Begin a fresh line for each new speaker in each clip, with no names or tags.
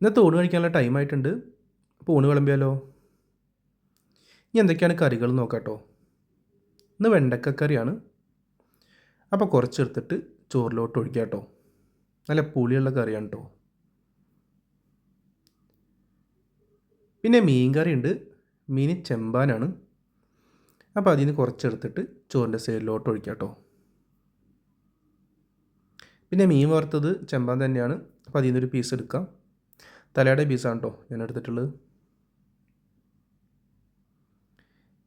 ഇന്നത്തെ ഊണ് കഴിക്കാനുള്ള ടൈം ആയിട്ടുണ്ട്. അപ്പോൾ ഊണ് വിളമ്പിയാലോ? ഇനി എന്തൊക്കെയാണ് കറികൾ നോക്കാട്ടോ. ഇന്ന് വെണ്ടക്കക്കറിയാണ്. അപ്പോൾ കുറച്ചെടുത്തിട്ട് ചോറിലോട്ട് ഒഴിക്കാം കേട്ടോ നല്ല പുളിയുള്ള കറിയാണ് കേട്ടോ പിന്നെ മീൻ കറി ഉണ്ട്. മീൻ ചെമ്പാനാണ്. അപ്പോൾ അതിൽ നിന്ന് കുറച്ചെടുത്തിട്ട് ചോറിന്റെ സൈഡിലോട്ട് ഒഴിക്കാം കേട്ടോ പിന്നെ മീൻ വറുത്തത് ചെമ്പാൻ തന്നെയാണ്. അപ്പോൾ അതിൽ നിന്നൊരു പീസ് എടുക്കാം. തലയുടെ പീസാണ് കേട്ടോ ഞാൻ എടുത്തിട്ടുള്ളത്.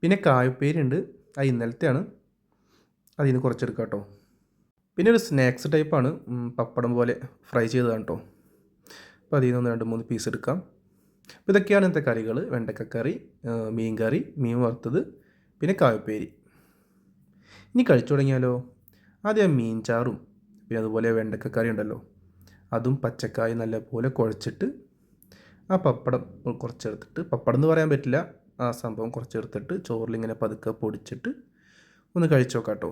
പിന്നെ കായപ്പേരി ഉണ്ട് അത് ഇന്നലത്തെയാണ്. അതിൽ നിന്ന് കുറച്ചെടുക്കാം കേട്ടോ പിന്നെ ഒരു സ്നാക്സ് ടൈപ്പാണ് പപ്പടം പോലെ ഫ്രൈ ചെയ്തതാണ് കേട്ടോ അപ്പോൾ അതിൽ നിന്ന് രണ്ട് മൂന്ന് പീസ് എടുക്കാം. അപ്പോൾ ഇതൊക്കെയാണ് ഇന്നത്തെ കറികൾ. വെണ്ടക്കക്കറി മീൻ കറി മീൻ വറുത്തത് പിന്നെ കായപ്പേരി. ഇനി കഴിച്ചു തുടങ്ങിയാലോ? ആദ്യം മീൻ ചാറും. പിന്നെ അതുപോലെ വെണ്ടക്കക്കറി ഉണ്ടല്ലോ. അതും പച്ചക്കായ നല്ലപോലെ കുഴച്ചിട്ട് ആ പപ്പടം കുറച്ചെടുത്തിട്ട് പപ്പടം എന്ന് പറയാൻ പറ്റില്ല. ആ സംഭവം കുറച്ചെടുത്തിട്ട് ചോറിലിങ്ങനെ പതുക്കെ പൊടിച്ചിട്ട് ഒന്ന് കഴിച്ചു നോക്കാം കേട്ടോ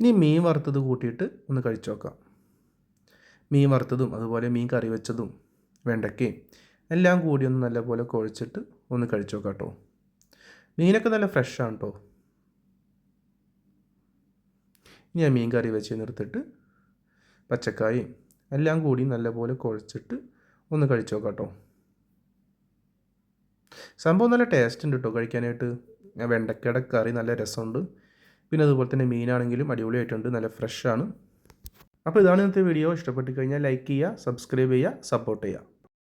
ഇനി മീൻ വറുത്തത് കൂട്ടിയിട്ട് ഒന്ന് കഴിച്ചു നോക്കാം മീൻ വറുത്തതും അതുപോലെ മീൻ കറി വെച്ചതും വെണ്ടയ്ക്കയും എല്ലാം കൂടി ഒന്ന് നല്ലപോലെ കുഴച്ചിട്ട് ഒന്ന് കഴിച്ചു നോക്കാം കേട്ടോ മീനൊക്കെ നല്ല ഫ്രഷാണ് കേട്ടോ ഇനി ആ മീൻ കറി വെച്ച് നിർത്തിട്ട് പച്ചക്കായും എല്ലാം കൂടി നല്ലപോലെ കുഴച്ചിട്ട് ഒന്ന് കഴിച്ചു നോക്കാം കേട്ടോ സംഭവം നല്ല ടേസ്റ്റ് ഉണ്ട് കേട്ടോ കഴിക്കാനായിട്ട്. വെണ്ടക്കയുടെ കറി നല്ല രസമുണ്ട്. പിന്നെ അതുപോലെ തന്നെ മീനാണെങ്കിലും അടിപൊളിയായിട്ടുണ്ട് നല്ല ഫ്രഷാണ് അപ്പോൾ ഇതാണ് ഇന്നത്തെ വീഡിയോ ഇഷ്ടപ്പെട്ട് കഴിഞ്ഞാൽ ലൈക്ക് ചെയ്യുക സബ്സ്ക്രൈബ് ചെയ്യുക സപ്പോർട്ട് ചെയ്യുക.